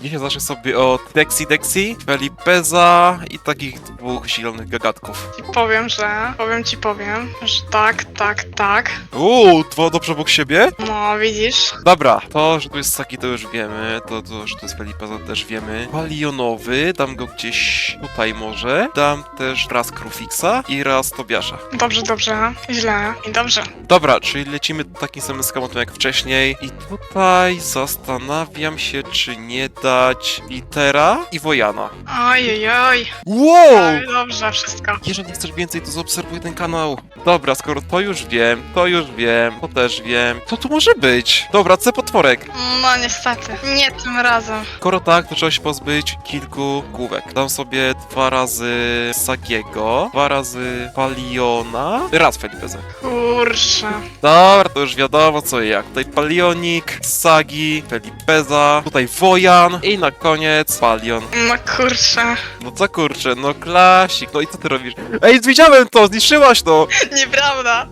Dzisiaj zacznę sobie od Dexi Dexi, Felipeza i takich dwóch zielonych gagatków. I powiem, że... Powiem ci powiem, że tak, tak, tak. Uuu, dwa dobrze obok siebie? No, widzisz? Dobra, to, że tu jest Saki, to już wiemy. To, to że to jest Felipeza, też wiemy. Palionowy, dam go gdzieś tutaj może. Dam też raz Krufixa i raz Tobiasza. Dobrze, dobrze. Źle. I dobrze. Dobra, czyli lecimy takim samym schematem jak wcześniej. I tutaj zastanawiam się, czy nie dać Litera i Wojana. Oj, oj, Wow! oj. Dobrze, wszystko. Jeżeli chcesz więcej, to zaobserwuj ten kanał. Dobra, skoro to już wiem, to już wiem, to też wiem. Co tu może być? Dobra, C potworek. No, niestety. Nie tym razem. Skoro tak, to trzeba się pozbyć kilku główek. Dam sobie dwa razy Sagiego, dwa razy Paliona, raz Felipeza. Kurczę. Dobra, to już wiadomo co i jak. Tutaj Palionik, Sagi, Felipeza, tutaj Wojan i na koniec Palion. No kurczę. No co kurczę, no klasik, no i co ty robisz? Ej, widziałem to, zniszczyłaś to! Nieprawda.